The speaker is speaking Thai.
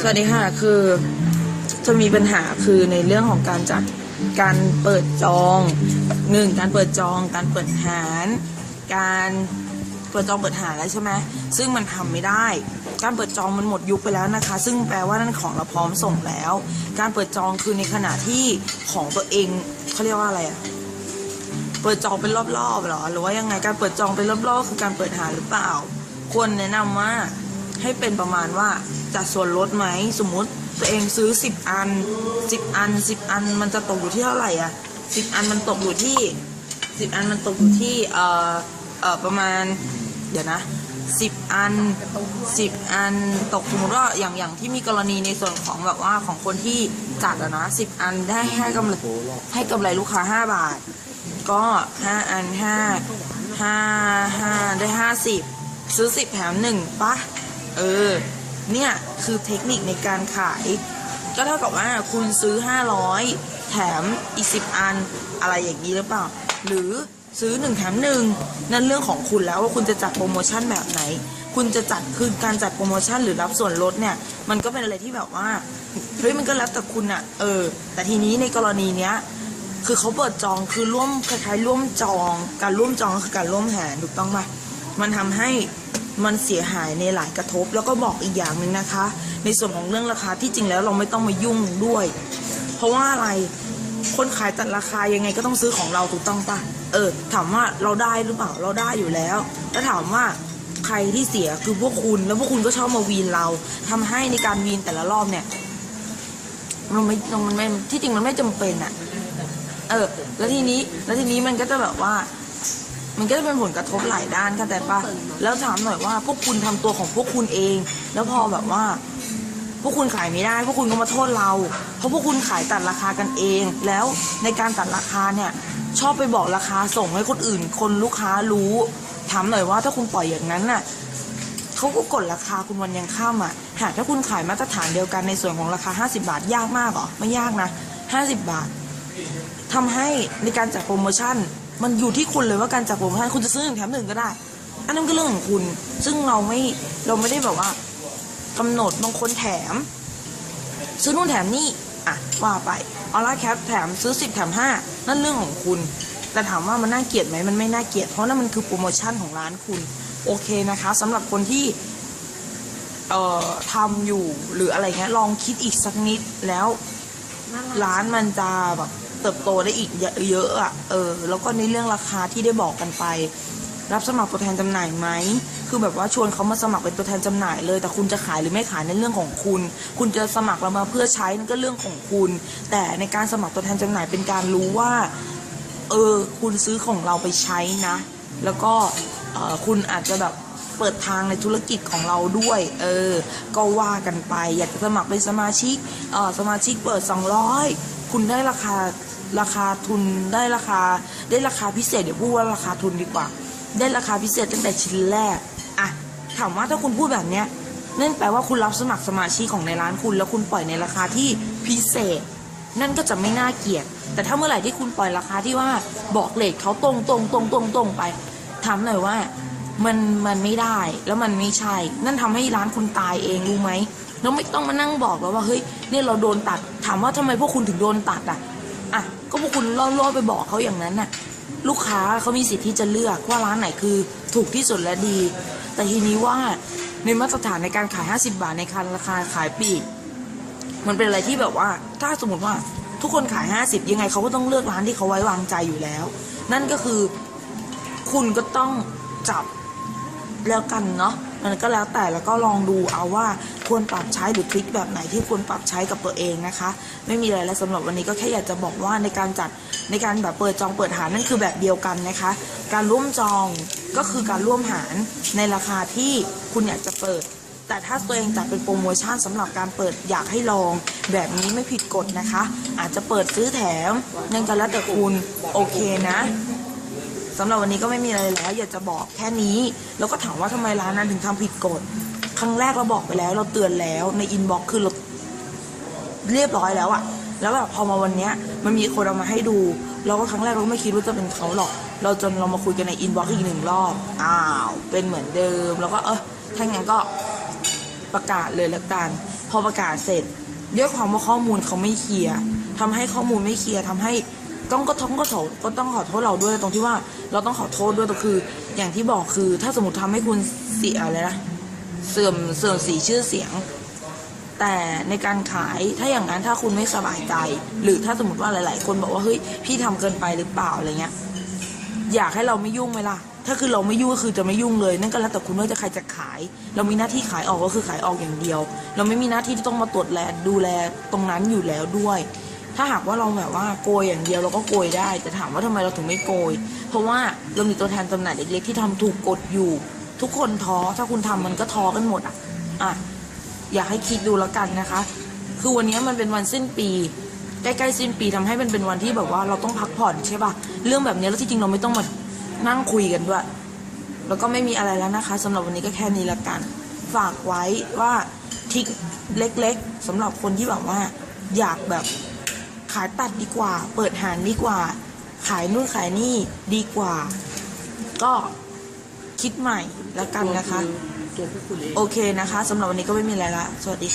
สวัสดีค่ะ คือจะมีปัญหาคือในเรื่องของการจัดการเปิดจองหนึ่งการเปิดจอง การเปิดหารการเปิดจองเปิดหารแล้วใช่ไหมซึ่งมันทำไม่ได้ การเปิดจองมันหมดยุคไปแล้วนะคะ ซึ่งแปลว่านั่นของเราพร้อมส่งแล้ว การเปิดจองคือในขณะที่ของตัวเองเขาเรียกว่าอะไรอะเปิดจองเป็นรอบๆหรอหรือว่ายังไงการเปิดจองเป็นรอบๆคือการเปิดหาหรือเปล่า ควรแนะนำว่าให้เป็นประมาณว่า จัดส่วนลดไหม สมมติตัวเองซื้อ 10 อัน 10 อัน 10 อันมันจะตกอยู่ที่เท่าไหร่อะ10 อันมันตกอยู่ที่ 10 อันมันตกอยู่ที่เอ่อเอ่อประมาณเดี๋ยวนะ10 อัน 10 อันตกสมมติว่าอย่างอย่างที่มีกรณีในส่วนของแบบว่าของคนที่จัดอะนะ10 อันได้ให้กำไรให้กำไรลูกค้า 5 บาท ก็ห้าอันห้าห้าห้าได้ห้าสิบซื้อสิบแถมหนึ่งปะเออ เนี่ยคือเทคนิคในการขาย ก็เท่ากับว่าคุณซื้อห้าร้อยแถมอีกสิบอันอะไรอย่างนี้หรือเปล่า หรือซื้อหนึ่งแถมหนึ่งนั่นเรื่องของคุณแล้วว่าคุณจะจัดโปรโมชั่นแบบไหน คุณจะจัดคือการจัดโปรโมชั่นหรือรับส่วนลดเนี่ย มันก็เป็นอะไรที่แบบว่าเฮ้ยมันก็แล้วแต่คุณอะเออ แต่ทีนี้ในกรณีเนี้ยคือเขาเปิดจองคือร่วมคล้ายๆร่วมจอง การร่วมจองก็คือการร่วมแหารถูกต้องปะมั มันทำให้มันเสียหายในหลายกระทบ แล้วก็บอกอีกอย่างหนึ่งนะคะ ในส่วนของเรื่องราคาที่จริงแล้วเราไม่ต้องมายุ่งด้วย เพราะว่าอะไรคนขายตัดราคายังไงก็ต้องซื้อของเราถูกต้องปะเออ ถามว่าเราได้หรือเปล่าเราได้อยู่แล้ว แล้วถามว่าใครที่เสียคือพวกคุณ แล้วพวกคุณก็ชอบมาวีนเราทำให้ในการวีนแต่ละรอบเนี่ยมันไม่มันไม่ที่จริงมันไม่จำเป็นอะเออ แล้วทีนี้แล้วทีนี้มันก็จะแบบว่า มันก็จะเป็นผลกระทบหลายด้านเข้าใจปะแล้วถามหน่อยว่าพวกคุณทำตัวของพวกคุณเอง แล้วพอแบบว่า พวกคุณขายไม่ได้ พวกคุณก็มาโทษเรา เพราะพวกคุณขายตัดราคากันเอง แล้วในการตัดราคาเนี่ย ชอบไปบอกราคาส่งให้คนอื่น คนลูกค้ารู้ ถามหน่อยว่าถ้าคุณปล่อยอย่างนั้นน่ะเขาก็กดราคาคุณวันยังข้ามอะ หากถ้าคุณขายมาตรฐานเดียวกันในส่วนของราคา 50 บาทยากมากหรอ ไม่ยากนะ 50 บาททำให้ในการจัดโปรโมชั่น มันอยู่ที่คุณเลยว่าการจัดโปรโมชั่นคุณจะซื้อหนึ่งแถมหนึ่งก็ได้ อันนั้นก็เรื่องของคุณ ซึ่งเราไม่เราไม่ได้แบบว่ากำหนดบางคนแถม ซื้อนู่นแถมนี่อะว่าไปออร่าแคปแถมซื้อสิบแถมห้านั่นเรื่องของคุณ แต่ถามว่ามันน่าเกลียดไหมมันไม่น่าเกลียดเพราะนั่นมันคือโปรโมชั่นของร้านคุณ โอเคนะคะสำหรับคนที่เอ่อทำอยู่หรืออะไรเงี้ยลองคิดอีกสักนิดแล้วร้านมันจะแบบ เติบโตได้อีกเยอะอะเออ แล้วก็ในเรื่องราคาที่ได้บอกกันไป รับสมัครตัวแทนจำหน่ายไหมคือแบบว่าชวนเขามาสมัครเป็นตัวแทนจำหน่ายเลย แต่คุณจะขายหรือไม่ขายในเรื่องของคุณ คุณจะสมัครเรามาเพื่อใช้นั่นก็เรื่องของคุณ แต่ในการสมัครตัวแทนจำหน่ายเป็นการรู้ว่า เออ คุณซื้อของเราไปใช้นะ แล้วก็เออคุณอาจจะแบบเปิดทางในธุรกิจของเราด้วย เออ ก็ว่ากันไป อยากจะสมัครเป็นสมาชิก เออสมาชิกเปิด 200 คุณได้ราคา ราคาทุนได้ราคาได้ราคาพิเศษเดี๋ยวพูดว่าราคาทุนดีกว่า ได้ราคาพิเศษตั้งแต่ชิ้นแรกอะถามว่าถ้าคุณพูดแบบเนี้ยนั่นแปลว่าคุณรับสมัครสมาชิกของในร้านคุณ แล้วคุณปล่อยในราคาที่พิเศษ นั่นก็จะไม่น่าเกลียด แต่ถ้าเมื่อไหร่ที่คุณปล่อยราคาที่ว่าบอกเลทเขาตรงตรงตรงตรงตรงไปถามหน่อยว่ามันมันไม่ได้แล้วมันไม่ใช่ นั่นทำให้ร้านคุณตายเองรู้ไหมแล้วไม่ต้องมานั่งบอกแล้วว่าเฮ้ยเนี่ยเราโดนตัด ถามว่าทำไมพวกคุณถึงโดนตัดอะ อะก็พวกคุณล่อๆไปบอกเขาอย่างนั้นน่ะ ลูกค้าเขามีสิทธิ์ที่จะเลือกว่าร้านไหนคือถูกที่สุดและดี แต่ทีนี้ว่าในมาตรฐานในการขาย 50 บาทในการราคาขายปีกมันเป็นอะไรที่แบบว่า ถ้าสมมติว่าทุกคนขาย 50 ยังไงเขาก็ต้องเลือกร้านที่เขาไว้วางใจอยู่แล้ว นั่นก็คือคุณก็ต้องจับแล้วกันเนาะ มันก็แล้วแต่แล้วก็ลองดูเอาว่าควรปรับใช้หรือทริคแบบไหนที่ควรปรับใช้กับตัวเองนะคะ ไม่มีอะไรแล้วสำหรับวันนี้ก็แค่อยากจะบอกว่าในการจัดในการแบบเปิดจองเปิดหารนั่นคือแบบเดียวกันนะคะ การร่วมจองก็คือการร่วมหารในราคาที่คุณอยากจะเปิด แต่ถ้าตัวเองจัดเป็นโปรโมชั่นสำหรับการเปิดอยากให้ลองแบบนี้ไม่ผิดกฎนะคะ อาจจะเปิดซื้อแถมนั่นก็แล้วแต่คุณโอเคนะ สำหรับวันนี้ก็ไม่มีอะไรแล้ว อยากจะบอกแค่นี้ แล้วก็ถามว่าทำไมร้านนั้นถึงทำผิดกฎ ครั้งแรกเราบอกไปแล้ว เราเตือนแล้วในอินบ็อกซ์คือเราเรียบร้อยแล้วอะแล้วแบบพอมาวันเนี้ยมันมีคนเอามาให้ดู เราก็ครั้งแรกเราก็ไม่คิดว่าจะเป็นเขาหรอก เราจนเรามาคุยกันในอินบ็อกซ์อีกหนึ่งรอบ อ้าว เป็นเหมือนเดิม แล้วก็เออถ้างั้นก็ประกาศเลยละกัน พอประกาศเสร็จด้วยความว่าข้อมูลเขาไม่เคลียร์ทำให้ข้อมูลไม่เคลียร์ทำให้ ต้องก็ต้องก็ขอก็ต้องขอโทษเราด้วยตรงที่ว่าเราต้องขอโทษด้วยก็คือ อย่างที่บอกคือ ถ้าสมมติทำให้คุณเสียอะไรนะเสื่อมเสื่อมสีชื่อเสียง แต่ในการขายถ้าอย่างนั้นถ้าคุณไม่สบายใจ หรือถ้าสมมติว่าหลาย ๆ คนบอกว่าเฮ้ยพี่ทำเกินไปหรือเปล่าอะไรเงี้ยอยากให้เราไม่ยุ่งไหมล่ะถ้าคือเราไม่ยุ่งก็คือจะไม่ยุ่งเลย นั่นก็แล้วแต่คุณว่าจะใครจะขาย เรามีหน้าที่ขายออกก็คือขายออกอย่างเดียว เราไม่มีหน้าที่ที่ต้องมาตรวจแลดูแลตรงนั้นอยู่แล้วด้วย ถ้าหากว่าเราแบบว่าโกยอย่างเดียวเราก็โกยได้ แต่ถามว่าทำไมเราถึงไม่โกย เพราะว่าเรามีตัวแทนจำหน่ายเล็กๆที่ทำถูกกฎอยู่ ทุกคนท้อถ้าคุณทำมันก็ท้อกันหมดอะอะอยากให้คิดดูแล้วกันนะคะ คือวันนี้มันเป็นวันสิ้นปีใกล้ๆสิ้นปีทำให้มันเป็นวันที่แบบว่าเราต้องพักผ่อนใช่ปะเรื่องแบบนี้แล้วที่จริงเราไม่ต้องมานั่งคุยกันด้วยแล้วก็ไม่มีอะไรแล้วนะคะสำหรับวันนี้ก็แค่นี้ละกัน ฝากไว้ว่าทิกเล็ก ๆสำหรับคนที่แบบว่าอยากแบบายตัดดีกว่า เปิดหานดีกว่า ขายนู่นขายนี่ดีกว่า ก็คิดใหม่แล้วกันนะคะ ตัวพวกคุณเอง โอเคนะคะสำหรับวันนี้ก็ไม่มีอะไรละ สวัสดีค่ะ